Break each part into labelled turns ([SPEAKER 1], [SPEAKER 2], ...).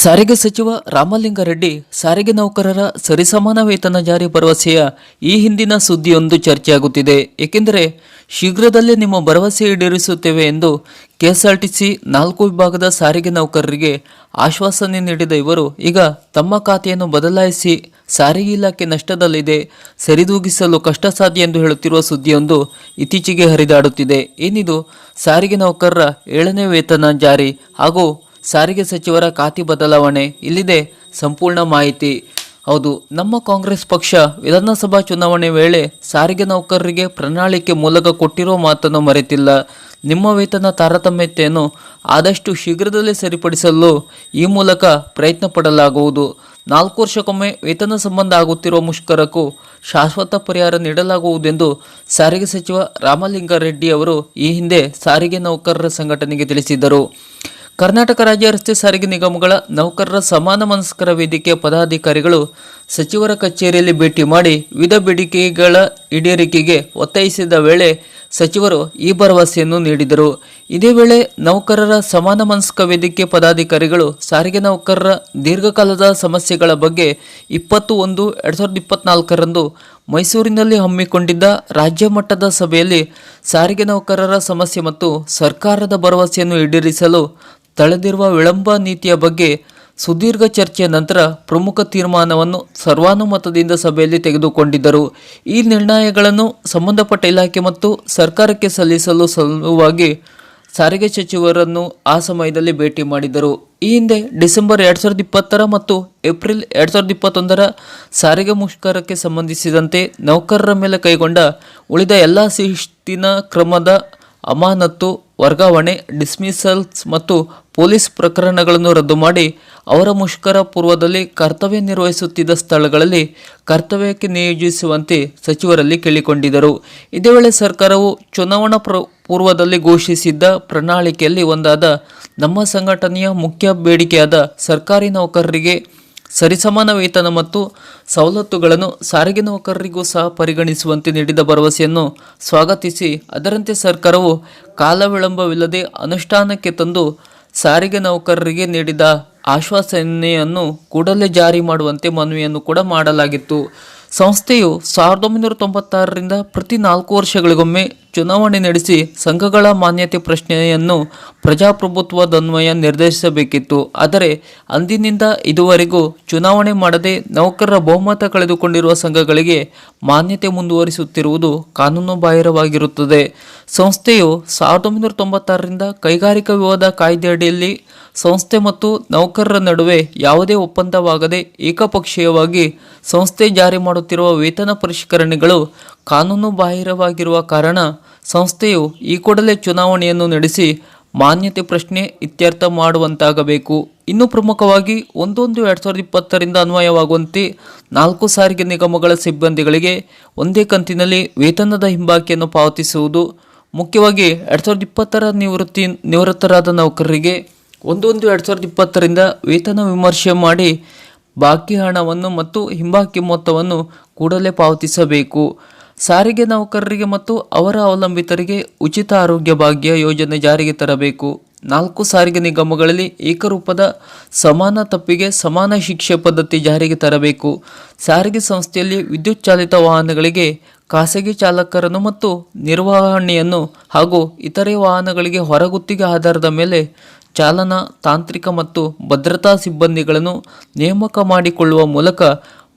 [SPEAKER 1] ಸಾರಿಗೆ ಸಚಿವ ರಾಮಲಿಂಗಾರೆಡ್ಡಿ ಸಾರಿಗೆ ನೌಕರರ ಸರಿಸಮಾನ ವೇತನ ಜಾರಿ ಭರವಸೆಯ ಈ ಹಿಂದಿನ ಸುದ್ದಿಯೊಂದು ಚರ್ಚೆಯಾಗುತ್ತಿದೆ. ಏಕೆಂದರೆ ಶೀಘ್ರದಲ್ಲೇ ನಿಮ್ಮ ಭರವಸೆ ಈಡೇರಿಸುತ್ತೇವೆ ಎಂದು ಕೆಎಸ್ಆರ್ಟಿಸಿ ನಾಲ್ಕು ವಿಭಾಗದ ಸಾರಿಗೆ ನೌಕರರಿಗೆ ಆಶ್ವಾಸನೆ ನೀಡಿದ ಇವರು, ಈಗ ತಮ್ಮ ಖಾತೆಯನ್ನು ಬದಲಾಯಿಸಿ ಸಾರಿಗೆ ಇಲಾಖೆ ನಷ್ಟದಲ್ಲಿದೆ, ಸರಿದೂಗಿಸಲು ಕಷ್ಟ ಸಾಧ್ಯ ಎಂದು ಹೇಳುತ್ತಿರುವ ಸುದ್ದಿಯೊಂದು ಇತ್ತೀಚೆಗೆ ಹರಿದಾಡುತ್ತಿದೆ. ಏನಿದು, ಸಾರಿಗೆ ನೌಕರರ ಏಳನೇ ವೇತನ ಜಾರಿ ಹಾಗೂ ಸಾರಿಗೆ ಸಚಿವರ ಖಾತೆ ಬದಲಾವಣೆ ಇಲ್ಲಿದೆ. ಸಂಪೂರ್ಣ ಮಾಹಿತಿ. ಹೌದು, ನಮ್ಮ ಕಾಂಗ್ರೆಸ್ ಪಕ್ಷ ವಿಧಾನಸಭಾ ಚುನಾವಣೆ ವೇಳೆ ಸಾರಿಗೆ ನೌಕರರಿಗೆ ಪ್ರಣಾಳಿಕೆ ಮೂಲಕ ಕೊಟ್ಟಿರೋ ಮಾತನ್ನು ಮರೆತಿಲ್ಲ. ನಿಮ್ಮ ವೇತನ ತಾರತಮ್ಯತೆಯನ್ನು ಆದಷ್ಟು ಶೀಘ್ರದಲ್ಲೇ ಸರಿಪಡಿಸಲು ಈ ಮೂಲಕ ಪ್ರಯತ್ನ ಪಡಲಾಗುವುದು. ನಾಲ್ಕು ವರ್ಷಕ್ಕೊಮ್ಮೆ ವೇತನ ಸಂಬಂಧ ಆಗುತ್ತಿರುವ ಮುಷ್ಕರಕ್ಕೂ ಶಾಶ್ವತ ಪರಿಹಾರ ನೀಡಲಾಗುವುದೆಂದು ಸಾರಿಗೆ ಸಚಿವ ರಾಮಲಿಂಗಾರೆಡ್ಡಿ ಅವರು ಈ ಹಿಂದೆ ಸಾರಿಗೆ ನೌಕರರ ಸಂಘಟನೆಗೆ ತಿಳಿಸಿದ್ದರು. ಕರ್ನಾಟಕ ರಾಜ್ಯ ರಸ್ತೆ ಸಾರಿಗೆ ನಿಗಮಗಳ ನೌಕರರ ಸಮಾನ ಮನಸ್ಕರ ವೇದಿಕೆಯ ಪದಾಧಿಕಾರಿಗಳು ಸಚಿವರ ಕಚೇರಿಯಲ್ಲಿ ಭೇಟಿ ಮಾಡಿ ವಿಧ ಬೇಡಿಕೆಗಳ ಈಡೇರಿಕೆಗೆ ಒತ್ತಾಯಿಸಿದ ವೇಳೆ ಸಚಿವರು ಈ ಭರವಸೆಯನ್ನು ನೀಡಿದರು. ಇದೇ ವೇಳೆ ನೌಕರರ ಸಮಾನ ಮನಸ್ಕ ವೇದಿಕೆ ಪದಾಧಿಕಾರಿಗಳು ಸಾರಿಗೆ ನೌಕರರ ದೀರ್ಘಕಾಲದ ಸಮಸ್ಯೆಗಳ ಬಗ್ಗೆ ಇಪ್ಪತ್ತು ಒಂದು ಎರಡು ಸಾವಿರದ ಇಪ್ಪತ್ನಾಲ್ಕರಂದು ಮೈಸೂರಿನಲ್ಲಿ ಹಮ್ಮಿಕೊಂಡಿದ್ದ ರಾಜ್ಯ ಮಟ್ಟದ ಸಭೆಯಲ್ಲಿ ಸಾರಿಗೆ ನೌಕರರ ಸಮಸ್ಯೆ ಮತ್ತು ಸರ್ಕಾರದ ಭರವಸೆಯನ್ನು ಈಡೇರಿಸಲು ತಳೆದಿರುವ ವಿಳಂಬ ನೀತಿಯ ಬಗ್ಗೆ ಸುದೀರ್ಘ ಚರ್ಚೆಯ ನಂತರ ಪ್ರಮುಖ ತೀರ್ಮಾನವನ್ನು ಸರ್ವಾನುಮತದಿಂದ ಸಭೆಯಲ್ಲಿ ತೆಗೆದುಕೊಂಡಿದ್ದರು. ಈ ನಿರ್ಣಯಗಳನ್ನು ಸಂಬಂಧಪಟ್ಟ ಇಲಾಖೆ ಮತ್ತು ಸರ್ಕಾರಕ್ಕೆ ಸಲ್ಲಿಸಲು ಸಲುವಾಗಿ ಸಾರಿಗೆ ಸಚಿವರನ್ನು ಆ ಸಮಯದಲ್ಲಿ ಭೇಟಿ ಮಾಡಿದರು ಈ ಹಿಂದೆ ಡಿಸೆಂಬರ್ ಎರಡು ಸಾವಿರದ ಇಪ್ಪತ್ತರ ಮತ್ತು ಏಪ್ರಿಲ್ ಎರಡು ಸಾವಿರದ ಇಪ್ಪತ್ತೊಂದರ ಸಾರಿಗೆ ಮುಷ್ಕರಕ್ಕೆ ಸಂಬಂಧಿಸಿದಂತೆ ನೌಕರರ ಮೇಲೆ ಕೈಗೊಂಡ ಉಳಿದ ಎಲ್ಲ ಶಿಸ್ತಿನ ಕ್ರಮದ ಅಮಾನತ್ತು ವರ್ಗಾವಣೆ ಡಿಸ್ಮಿಸಲ್ಸ್ ಮತ್ತು ಪೊಲೀಸ್ ಪ್ರಕರಣಗಳನ್ನು ರದ್ದು ಮಾಡಿ ಅವರ ಮುಷ್ಕರ ಪೂರ್ವದಲ್ಲಿ ಕರ್ತವ್ಯ ನಿರ್ವಹಿಸುತ್ತಿದ್ದ ಸ್ಥಳಗಳಲ್ಲಿ ಕರ್ತವ್ಯಕ್ಕೆ ನಿಯೋಜಿಸುವಂತೆ ಸಚಿವರಲ್ಲಿ ಕೇಳಿಕೊಂಡಿದ್ದರು. ಇದೇ ವೇಳೆ ಸರ್ಕಾರವು ಚುನಾವಣಾ ಪ್ರ, ಪೂರ್ವದಲ್ಲಿ ಘೋಷಿಸಿದ್ದ ಪ್ರಣಾಳಿಕೆಯಲ್ಲಿ ಒಂದಾದ ನಮ್ಮ ಸಂಘಟನೆಯ ಮುಖ್ಯ ಬೇಡಿಕೆಯಾದ ಸರ್ಕಾರಿ ನೌಕರರಿಗೆ ಸರಿಸಮಾನ ವೇತನ ಮತ್ತು ಸವಲತ್ತುಗಳನ್ನು ಸಾರಿಗೆ ನೌಕರರಿಗೂ ಸಹ ಪರಿಗಣಿಸುವಂತೆ ನೀಡಿದ ಭರವಸೆಯನ್ನು ಸ್ವಾಗತಿಸಿ, ಅದರಂತೆ ಸರ್ಕಾರವು ಕಾಲ ವಿಳಂಬವಿಲ್ಲದೆ ಅನುಷ್ಠಾನಕ್ಕೆ ತಂದು ಸಾರಿಗೆ ನೌಕರರಿಗೆ ನೀಡಿದ ಆಶ್ವಾಸನೆಯನ್ನು ಕೂಡಲೇ ಜಾರಿ ಮಾಡುವಂತೆ ಮನವಿಯನ್ನು ಕೂಡ ಮಾಡಲಾಗಿತ್ತು. ಸಂಸ್ಥೆಯು ಸಾವಿರದ ಒಂಬೈನೂರ ತೊಂಬತ್ತಾರರಿಂದ ಪ್ರತಿ ನಾಲ್ಕು ವರ್ಷಗಳಿಗೊಮ್ಮೆ ಚುನಾವಣೆ ನಡೆಸಿ ಸಂಘಗಳ ಮಾನ್ಯತೆ ಪ್ರಶ್ನೆಯನ್ನು ಪ್ರಜಾಪ್ರಭುತ್ವದನ್ವಯ ನಿರ್ದೇಶಿಸಬೇಕಿತ್ತು. ಆದರೆ ಅಂದಿನಿಂದ ಇದುವರೆಗೂ ಚುನಾವಣೆ ಮಾಡದೆ ನೌಕರರ ಬಹುಮತ ಕಳೆದುಕೊಂಡಿರುವ ಸಂಘಗಳಿಗೆ ಮಾನ್ಯತೆ ಮುಂದುವರಿಸುತ್ತಿರುವುದು ಕಾನೂನು ಬಾಹಿರವಾಗಿರುತ್ತದೆ. ಸಂಸ್ಥೆಯು ಸಾವಿರದ ಒಂಬೈನೂರ ತೊಂಬತ್ತಾರರಿಂದ ಕೈಗಾರಿಕಾ ವಿವಾದ ಕಾಯ್ದೆಯಡಿಯಲ್ಲಿ ಸಂಸ್ಥೆ ಮತ್ತು ನೌಕರರ ನಡುವೆ ಯಾವುದೇ ಒಪ್ಪಂದವಾಗದೆ ಏಕಪಕ್ಷೀಯವಾಗಿ ಸಂಸ್ಥೆ ಜಾರಿ ಮಾಡುತ್ತಿರುವ ವೇತನ ಪರಿಷ್ಕರಣೆಗಳು ಕಾನೂನು ಬಾಹಿರವಾಗಿರುವ ಕಾರಣ ಸಂಸ್ಥೆಯು ಈ ಕೂಡಲೇ ಚುನಾವಣೆಯನ್ನು ನಡೆಸಿ ಮಾನ್ಯತೆ ಪ್ರಶ್ನೆ ಇತ್ಯರ್ಥ ಮಾಡುವಂತಾಗಬೇಕು. ಇನ್ನು ಪ್ರಮುಖವಾಗಿ ಒಂದೊಂದು ಎರಡು ಸಾವಿರದ ಇಪ್ಪತ್ತರಿಂದ ಅನ್ವಯವಾಗುವಂತೆ ನಾಲ್ಕು ಸಾರಿಗೆ ನಿಗಮಗಳ ಸಿಬ್ಬಂದಿಗಳಿಗೆ ಒಂದೇ ಕಂತಿನಲ್ಲಿ ವೇತನದ ಹಿಂಬಾಕಿಯನ್ನು ಪಾವತಿಸುವುದು. ಮುಖ್ಯವಾಗಿ ಎರಡು ಸಾವಿರದ ಇಪ್ಪತ್ತರ ನಿವೃತ್ತಿ ನಿವೃತ್ತರಾದ ನೌಕರರಿಗೆ ಒಂದೊಂದು ಎರಡು ಸಾವಿರದ ಇಪ್ಪತ್ತರಿಂದ ವೇತನ ವಿಮರ್ಶೆ ಮಾಡಿ ಬಾಕಿ ಹಣವನ್ನು ಮತ್ತು ಹಿಂಬಾಕಿ ಮೊತ್ತವನ್ನು ಕೂಡಲೇ ಪಾವತಿಸಬೇಕು. ಸಾರಿಗೆ ನೌಕರರಿಗೆ ಮತ್ತು ಅವರ ಅವಲಂಬಿತರಿಗೆ ಉಚಿತ ಆರೋಗ್ಯ ಭಾಗ್ಯ ಯೋಜನೆ ಜಾರಿಗೆ ತರಬೇಕು. ನಾಲ್ಕು ಸಾರಿಗೆ ನಿಗಮಗಳಲ್ಲಿ ಏಕರೂಪದ ಸಮಾನ ತಪ್ಪಿಗೆ ಸಮಾನ ಶಿಕ್ಷೆ ಪದ್ಧತಿ ಜಾರಿಗೆ ತರಬೇಕು. ಸಾರಿಗೆ ಸಂಸ್ಥೆಯಲ್ಲಿ ವಿದ್ಯುತ್ ಚಾಲಿತ ವಾಹನಗಳಿಗೆ ಖಾಸಗಿ ಚಾಲಕರನ್ನು ಮತ್ತು ನಿರ್ವಹಣೆಯನ್ನು ಹಾಗೂ ಇತರೆ ವಾಹನಗಳಿಗೆ ಹೊರಗುತ್ತಿಗೆ ಆಧಾರದ ಮೇಲೆ ಚಾಲನಾ ತಾಂತ್ರಿಕ ಮತ್ತು ಭದ್ರತಾ ಸಿಬ್ಬಂದಿಗಳನ್ನು ನೇಮಕ ಮಾಡಿಕೊಳ್ಳುವ ಮೂಲಕ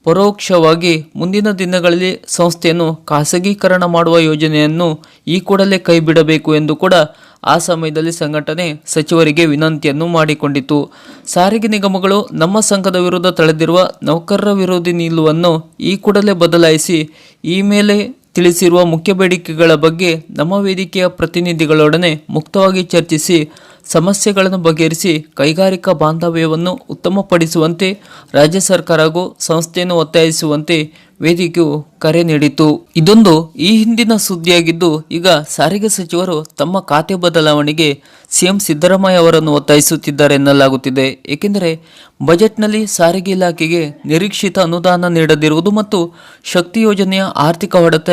[SPEAKER 1] ಪರೋಕ್ಷವಾಗಿ ಮುಂದಿನ ದಿನಗಳಲ್ಲಿ ಸಂಸ್ಥೆಯನ್ನು ಖಾಸಗೀಕರಣ ಮಾಡುವ ಯೋಜನೆಯನ್ನು ಈ ಕೂಡಲೇ ಕೈಬಿಡಬೇಕು ಎಂದು ಕೂಡ ಆ ಸಮಯದಲ್ಲಿ ಸಂಘಟನೆ ಸಚಿವರಿಗೆ ವಿನಂತಿಯನ್ನು ಮಾಡಿಕೊಂಡಿತು ಸಾರಿಗೆ ನಿಗಮಗಳು ನಮ್ಮ ಸಂಘದ ವಿರುದ್ಧ ತಳೆದಿರುವ ನೌಕರರ ವಿರೋಧಿ ನಿಲುವನ್ನು ಈ ಕೂಡಲೇ ಬದಲಾಯಿಸಿ ಈ ಮೇಲೆ ತಿಳಿಸಿರುವ ಮುಖ್ಯ ಬೇಡಿಕೆಗಳ ಬಗ್ಗೆ ನಮ್ಮ ವೇದಿಕೆಯ ಪ್ರತಿನಿಧಿಗಳೊಡನೆ ಮುಕ್ತವಾಗಿ ಚರ್ಚಿಸಿ ಸಮಸ್ಯೆಗಳನ್ನು ಬಗೆಹರಿಸಿ ಕೈಗಾರಿಕಾ ಬಾಂಧವ್ಯವನ್ನು ಉತ್ತಮಪಡಿಸುವಂತೆ ರಾಜ್ಯ ಸರ್ಕಾರ ಹಾಗೂ ಸಂಸ್ಥೆಯನ್ನು ಒತ್ತಾಯಿಸುವಂತೆ ವೇದಿಕೆಯು ಕರೆ ನೀಡಿತು ಇದೊಂದು ಈ ಹಿಂದಿನ ಸುದ್ದಿಯಾಗಿದ್ದು, ಈಗ ಸಾರಿಗೆ ಸಚಿವರು ತಮ್ಮ ಖಾತೆ ಬದಲಾವಣೆಗೆ ಸಿಎಂ ಸಿದ್ದರಾಮಯ್ಯ ಅವರನ್ನು ಒತ್ತಾಯಿಸುತ್ತಿದ್ದಾರೆ ಎನ್ನಲಾಗುತ್ತಿದೆ. ಏಕೆಂದರೆ, ಬಜೆಟ್ನಲ್ಲಿ ಸಾರಿಗೆ ಇಲಾಖೆಗೆ ನಿರೀಕ್ಷಿತ ಅನುದಾನ ನೀಡದಿರುವುದು ಮತ್ತು ಶಕ್ತಿ ಯೋಜನೆಯ ಆರ್ಥಿಕ ಹೊಡೆತ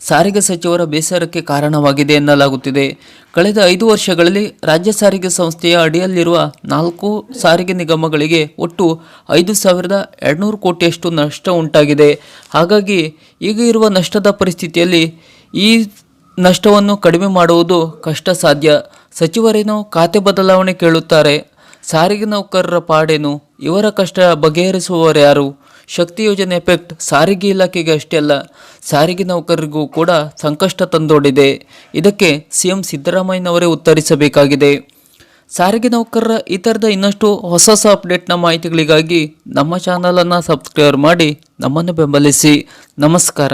[SPEAKER 1] ಸಾರಿಗೆ ಸಚಿವರ ಬೇಸರಕ್ಕೆ ಕಾರಣವಾಗಿದೆ ಎನ್ನಲಾಗುತ್ತಿದೆ. ಕಳೆದ ಐದು ವರ್ಷಗಳಲ್ಲಿ ರಾಜ್ಯ ಸಾರಿಗೆ ಸಂಸ್ಥೆಯ ಅಡಿಯಲ್ಲಿರುವ ನಾಲ್ಕು ಸಾರಿಗೆ ನಿಗಮಗಳಿಗೆ ಒಟ್ಟು ಐದು ಸಾವಿರದ ಎರಡುನೂರು ಕೋಟಿಯಷ್ಟು ನಷ್ಟ ಉಂಟಾಗಿದೆ. ಹಾಗಾಗಿ ಈಗ ಇರುವ ನಷ್ಟದ ಪರಿಸ್ಥಿತಿಯಲ್ಲಿ ಈ ನಷ್ಟವನ್ನು ಕಡಿಮೆ ಮಾಡುವುದು ಕಷ್ಟ ಸಾಧ್ಯ. ಸಚಿವರೇನೋ ಖಾತೆ ಬದಲಾವಣೆ ಕೇಳುತ್ತಾರೆ. ಸಾರಿಗೆ ನೌಕರರ ಪಾಡೇನು? ಇವರ ಕಷ್ಟ ಬಗೆಹರಿಸುವವರು ಯಾರು? ಶಕ್ತಿ ಯೋಜನೆ ಎಫೆಕ್ಟ್ ಸಾರಿಗೆ ಇಲಾಖೆಗೆ ಅಷ್ಟೇ ಅಲ್ಲ, ಸಾರಿಗೆ ನೌಕರರಿಗೂ ಕೂಡ ಸಂಕಷ್ಟ ತಂದೊಡ್ಡಿದೆ. ಇದಕ್ಕೆ ಸಿಎಂ ಸಿದ್ದರಾಮಯ್ಯನವರೇ ಉತ್ತರಿಸಬೇಕಾಗಿದೆ. ಸಾರಿಗೆ ನೌಕರರ ಈ ಥರದ ಇನ್ನಷ್ಟು ಹೊಸ ಹೊಸ ಅಪ್ಡೇಟ್ನ ಮಾಹಿತಿಗಳಿಗಾಗಿ ನಮ್ಮ ಚಾನಲನ್ನು ಸಬ್ಸ್ಕ್ರೈಬ್ ಮಾಡಿ ನಮ್ಮನ್ನು ಬೆಂಬಲಿಸಿ. ನಮಸ್ಕಾರ.